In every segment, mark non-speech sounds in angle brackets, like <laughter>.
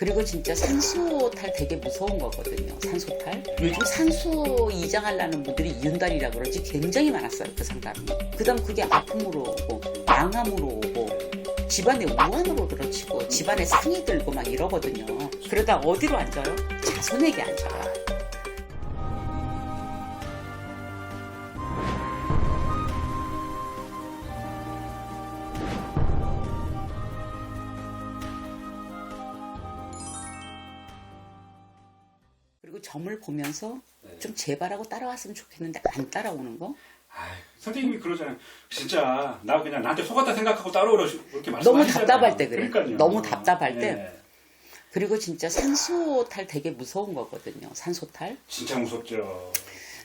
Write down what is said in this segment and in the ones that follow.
그리고 진짜 산소탈 되게 무서운 거거든요. 산소탈. 요즘 산소 이장하려는 분들이 이윤달이라 그러지 굉장히 많았어요. 그 상담이. 그 다음 그게 아픔으로 오고, 양암으로 오고, 집안에 우환으로 들어치고, 집안에 상이 들고 막 이러거든요. 그러다 어디로 앉아요? 자손에게 앉아요. 보면서 네. 좀 제발하고 따라왔으면 좋겠는데 안 따라오는 거? 아이, 선생님이 그러잖아요. 진짜 나 그냥 나한테 속았다 생각하고 따라오라 그렇게 너무 말씀하시잖아요. 답답할 때 그래. 그러니까요. 너무 답답할 때. 네. 그리고 진짜 산소탈 되게 무서운 거거든요. 산소탈. 진짜 무섭죠.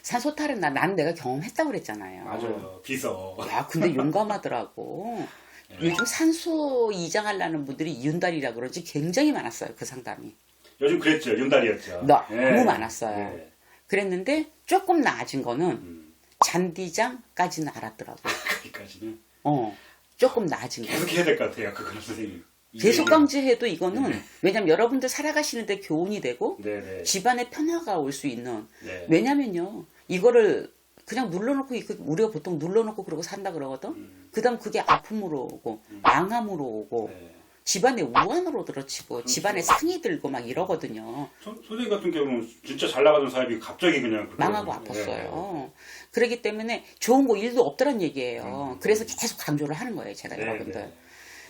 산소탈은 나, 난 내가 경험했다고 그랬잖아요. 맞아요. 비서. 야, 근데 용감하더라고. <laughs> 네. 요즘 산소 이장하려는 분들이 이윤달이라 그러지 굉장히 많았어요. 그 상담이. 요즘 그랬죠. 윤달이었죠. 너무 많았어요. 네. 그랬는데 조금 나아진 거는 음, 잔디장까지는 알았더라고. 거기까지는 어, 조금 나아진 거. 계속 해야 될 것 같아요. 그거는 선생님. 계속 강제해도 이거는 네. 왜냐면 여러분들 살아가시는데 교훈이 되고 네 네. 집안에 변화가 올 수 있는 네. 왜냐면요 이거를 그냥 눌러놓고 이거 우리가 보통 눌러놓고 그러고 산다 그러거든 음, 그다음 그게 아픔으로 오고 양암으로 오고 네. 집안에 우환으로 들어치고 그렇죠. 집안에 상이 들고 막 이러거든요 선- 선생님 같은 경우는 진짜 잘 나가던 사람이 갑자기 그냥 망하고 네. 아팠어요 그렇기 때문에 좋은 거 일도 없더란 얘기예요 음. 그래서 계속 강조를 하는 거예요 제가 네, 여러분들 네.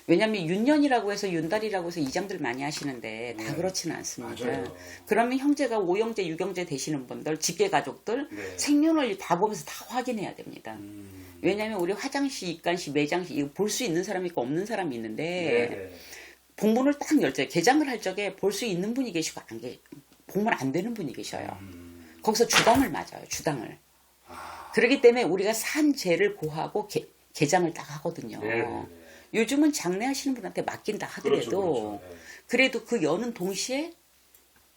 왜냐면 윤년이라고 해서 윤달이라고 해서 이장들 많이 하시는데 다 네. 그렇지는 않습니다. 맞아요. 그러면 형제가 오형제, 육형제 되시는 분들, 직계 가족들 네. 생년월일 다 보면서 다 확인해야 됩니다. 음, 왜냐면 우리 화장실, 입간실, 매장실 볼 수 있는 사람이 있고 없는 사람이 있는데 네네. 복문을 딱 열 때 개장을 할 적에 볼 수 있는 분이 계시고 안 계, 복문 안 되는 분이 계셔요. 음, 거기서 주당을 맞아요. 주당을. 아, 그렇기 때문에 우리가 산 죄를 고하고 개, 개장을 딱 하거든요. 네네네. 요즘은 장례하시는 분한테 맡긴다 하더라도 그렇죠, 그렇죠. 네. 그래도 그 여는 동시에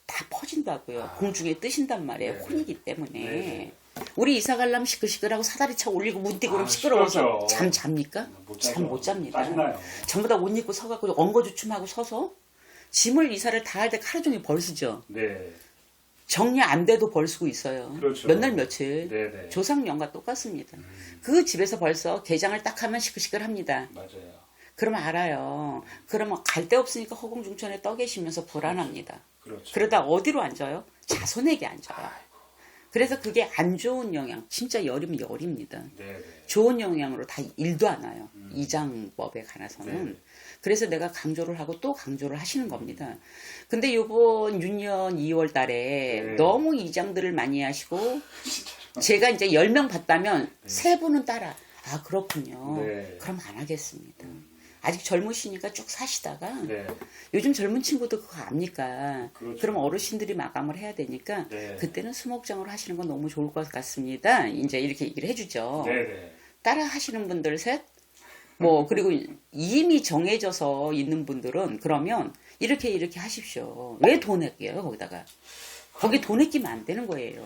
다 퍼진다고요. 아. 공중에 뜨신단 말이에요. 네네. 혼이기 때문에. 네네. 우리 이사 가려면 시끌시끌하고 사다리 차 올리고 문 띄고 그러면 아, 시끄러워서 시끄럽죠. 잠 잡니까? 못 잠. 못 잡니다. 짜증나요. 전부 다 옷 입고 서갖고 엉거주춤하고 서서 짐을 이사를 다 할 때 하루 종일 벌 쓰죠. 네. 정리 안 돼도 벌 쓰고 있어요. 그렇죠. 몇날 며칠. 네네. 조상년과 똑같습니다. 음, 그 집에서 벌써 개장을 딱 하면 시끌시끌합니다. 맞아요. 그러면 알아요. 그러면 갈 데 없으니까 허공중천에 떠 계시면서 불안합니다. 그렇죠. 그러다 어디로 앉아요? 자손에게 앉아요. 아이고. 그래서 그게 안 좋은 영향, 진짜 열이면 열입니다. 네네. 좋은 영향으로 다 일도 안 와요. 음. 이장법에 관해서는. 네. 그래서 내가 강조를 하고 또 강조를 하시는 겁니다. 근데 요번 6년 2월 달에 네. 너무 이장들을 많이 하시고 진짜로. 제가 이제 10명 봤다면 세 분은 따라. 아, 그렇군요. 네. 그럼 안 하겠습니다. 아직 젊으시니까 쭉 사시다가 네. 요즘 젊은 친구들 그거 압니까? 그렇죠. 그럼 어르신들이 마감을 해야 되니까 네. 그때는 수목장으로 하시는 건 너무 좋을 것 같습니다. 이제 이렇게 얘기를 해주죠. 네네. 따라 하시는 분들 셋, 뭐 그리고 이미 정해져서 있는 분들은 그러면 이렇게 이렇게 하십시오. 왜돈 아껴요 거기다가? 거기 돈 아끼면 안 되는 거예요.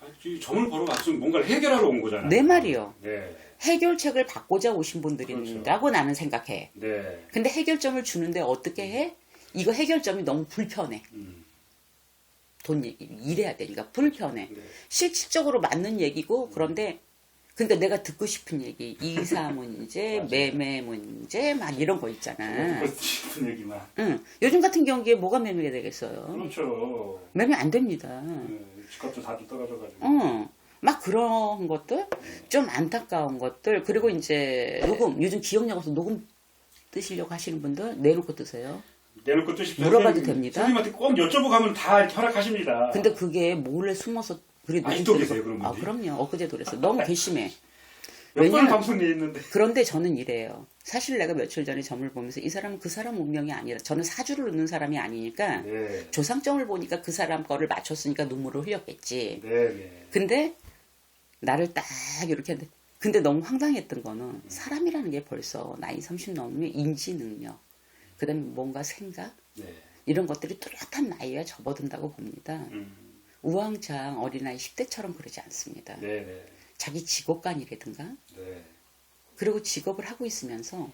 아, 이 점을 보러 갔으면 뭔가를 해결하러 온 거잖아요. 내 말이요. 네. 해결책을 받고자 오신 분들이라고 나는 생각해. 네. 근데 해결점을 주는데 어떻게 해? 이거 해결점이 너무 불편해. 음, 돈 얘기 일해야 되니까 불편해. 네. 실질적으로 맞는 얘기고 그런데 그러니까 내가 듣고 싶은 얘기 이사 문제. 매매 문제 막 이런 거 있잖아. 듣고 싶은 얘기만. 응. 요즘 같은 경우에 뭐가 매매가 되겠어요? 그렇죠. 매매 안 됩니다. 네, 집값도 다들 떨어져가지고. 응. 막 그런 것들 좀 안타까운 것들 그리고 이제 녹음 요즘 기억력 없어 녹음 뜨시려고 하시는 분들 내놓고 뜨세요. 내놓고 뜨십시오. 물어봐도 선생님, 됩니다. 선생님한테 꼭 여쭤보고 하면 다 이렇게 허락하십니다. 근데 그게 몰래 숨어서 그래 아직도 계세요, 그런 거. 아? 그럼요. 엊그제도 그랬어. 너무 괘씸해. 몇 번을 왜냐면- 방송에 있는데. 그런데 저는 이래요. 사실 내가 며칠 전에 점을 보면서 이 사람은 그 사람 운명이 아니라 저는 사주를 넣는 사람이 아니니까 네. 조상점을 보니까 그 사람 거를 맞췄으니까 눈물을 흘렸겠지. 네, 네. 근데 나를 딱 이렇게 했는데 근데 너무 황당했던 거는 사람이라는 게 벌써 나이 30 넘으면 인지 능력 그 다음에 뭔가 생각 네. 이런 것들이 뚜렷한 나이에 접어든다고 봅니다. 음, 우왕창 어린아이 10대처럼 그러지 않습니다. 네, 네. 자기 직업관이라든가 네. 그리고 직업을 하고 있으면서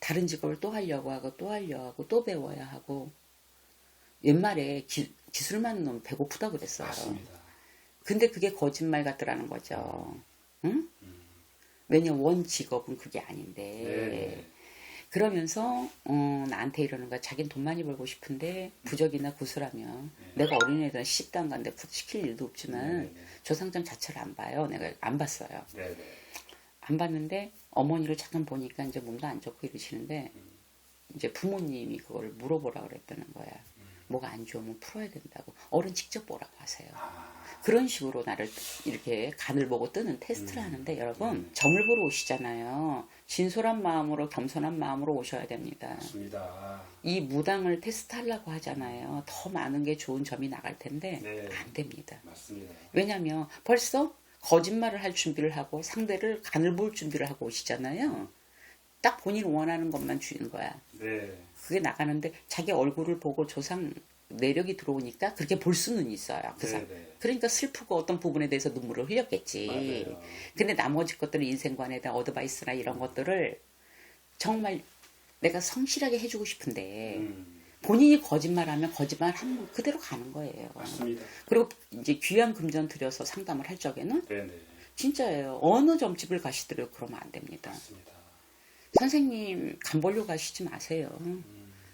다른 직업을 또 하려고 하고 또 하려고 하고 또 배워야 하고 옛말에 기, 기술만 놈 배고프다 그랬어요. 맞습니다. 근데 그게 거짓말 같더라는 거죠. 응? 왜냐 원 직업은 그게 아닌데. 네. 그러면서 어, 나한테 이러는 거야. 자기는 돈 많이 벌고 싶은데 부적이나 구슬하면 내가 어린애들 시집도 안 가는데 시킬 일도 없지만 네, 네. 조상점 자체를 안 봐요. 내가 안 봤어요. 네, 네. 안 봤는데 어머니를 잠깐 보니까 이제 몸도 안 좋고 이러시는데 이제 부모님이 그걸 물어보라 그랬다는 거야. 뭐가 안 좋으면 풀어야 된다고. 어른 직접 보라고 하세요. 아, 그런 식으로 나를 이렇게 간을 보고 뜨는 테스트를 하는데 여러분 점을 보러 오시잖아요. 진솔한 마음으로 겸손한 마음으로 오셔야 됩니다. 맞습니다. 이 무당을 테스트하려고 하잖아요. 더 많은 게 좋은 점이 나갈 텐데 네. 안 됩니다. 맞습니다. 왜냐하면 벌써 거짓말을 할 준비를 하고 상대를 간을 볼 준비를 하고 오시잖아요. 딱 본인 원하는 것만 주는 거야. 네. 그게 나가는데 자기 얼굴을 보고 조상 내력이 들어오니까 그렇게 볼 수는 있어요. 그 사- 네, 네. 그러니까 슬프고 어떤 부분에 대해서 눈물을 흘렸겠지. 맞아요. 근데 나머지 것들은 인생관에 대한 어드바이스나 이런 것들을 정말 내가 성실하게 해주고 싶은데 음, 본인이 거짓말하면 거짓말 한 그대로 가는 거예요. 맞습니다. 그리고 이제 귀한 금전 들여서 상담을 할 적에는 네, 네. 진짜예요. 어느 점집을 가시더라도 그러면 안 됩니다. 맞습니다. 선생님 간 보려 가시지 마세요.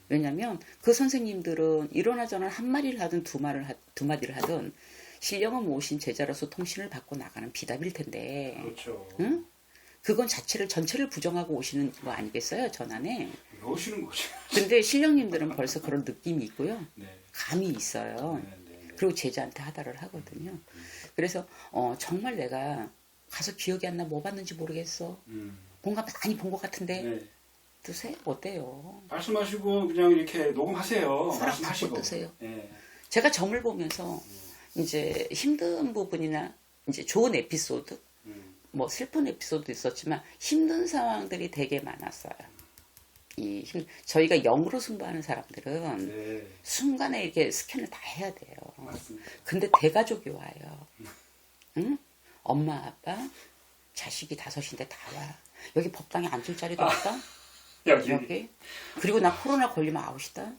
왜냐면 그 선생님들은 일어나 저는 한 마디를 하든 두 말을 하, 두 마디를 하든 신령은 모신 제자로서 통신을 받고 나가는 비답일 텐데 그렇죠. 응? 그건 자체를 전체를 부정하고 오시는 거 아니겠어요 전안에 왜 오시는 거죠? <laughs> 근데 신령님들은 벌써 그런 느낌이 있고요 네. 감이 있어요 네, 네, 네. 그리고 제자한테 하다를 하거든요 그래서 어, 정말 내가 가서 기억이 안 나 뭐 봤는지 모르겠어 음, 뭔가 많이 본 것 같은데 네. 드세요 어때요 말씀하시고 그냥 이렇게 녹음하세요. 말씀하시고. 드세요. 네. 제가 점을 보면서 이제 힘든 부분이나 이제 좋은 에피소드, 음, 뭐 슬픈 에피소드도 있었지만 힘든 상황들이 되게 많았어요. 이 힘- 저희가 영으로 승부하는 사람들은 네. 순간에 이렇게 스캔을 다 해야 돼요. 맞습니다. 근데 대가족이 와요. 응? 엄마, 아빠, 자식이 다섯인데 다 와. 여기 법당에 앉을 자리도 없다. <laughs> 여기 여기. 그리고 나 코로나 걸리면 아웃이다.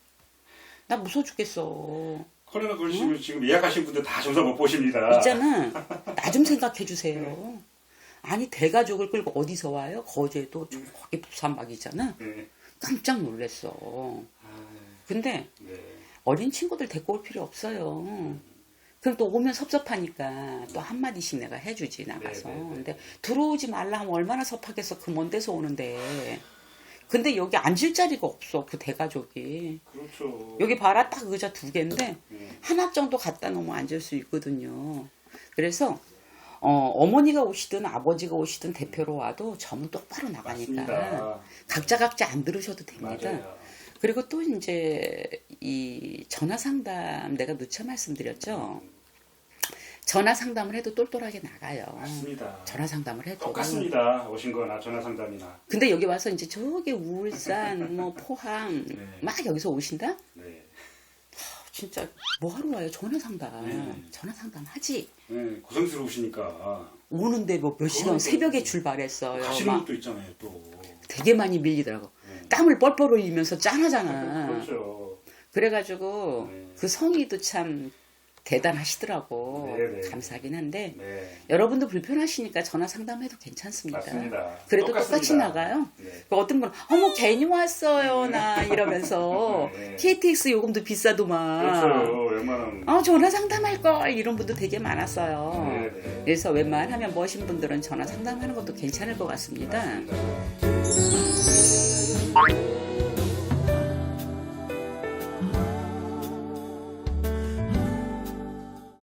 나 무서워 죽겠어. 코로나 걸리시면 지금 예약하신 분들 다 점사 못 보십니다. 있잖아. <laughs> 나 좀 생각해 주세요. 아니 대가족을 끌고 어디서 와요? 거제도 저기 부산막이잖아. 네. 깜짝 놀랐어. 아, 근데 네. 어린 친구들 데리고 올 필요 없어요. 그럼 또 오면 섭섭하니까 또 한마디씩 내가 해주지 나가서. 네, 네, 네. 근데 들어오지 말라 하면 얼마나 섭하겠어. 그 먼 데서 오는데. 근데 여기 앉을 자리가 없어. 그 대가족이. 그렇죠. 여기 봐라 딱 의자 두 개인데 네. 하나 정도 갖다 놓으면 앉을 수 있거든요. 그래서 어, 어머니가 오시든 아버지가 오시든 대표로 와도 점은 똑바로 나가니까 맞습니다. 각자 각자 안 들으셔도 됩니다. 맞아요. 그리고 또 이제 이 전화 상담 내가 누차 말씀드렸죠. 전화 상담을 해도 똘똘하게 나가요. 맞습니다. 전화 상담을 해도. 똑같습니다. 오신 거나 전화 상담이나. 근데 여기 와서 이제 저기 울산, 뭐 포항 <laughs> 네. 막 여기서 오신다? 네. 진짜 뭐 하러 와요? 전화 상담. 네. 전화 상담 하지. 네, 고생스러우시니까 오는데 뭐 몇 시간 새벽에 또 출발했어요. 가시는 막 것도 있잖아요, 또. 되게 많이 밀리더라고. 네. 땀을 뻘뻘 흘리면서 짠하잖아. 그렇죠. 그래가지고 네. 그 성의도 참 대단하시더라고. 네, 네. 감사하긴 한데 네. 여러분도 불편하시니까 전화 상담해도 괜찮습니다. 맞습니다. 그래도 똑같습니다. 똑같이 나가요. 네. 그 어떤 분은 어머 괜히 왔어요 나 이러면서 <laughs> 네. KTX 요금도 비싸도만 그렇죠. 웬만하면. 어 전화 상담할 걸 이런 분도 되게 많았어요. 네, 네. 그래서 웬만하면 멋진 분들은 전화 상담하는 것도 괜찮을 것 같습니다. 맞습니다. Bye.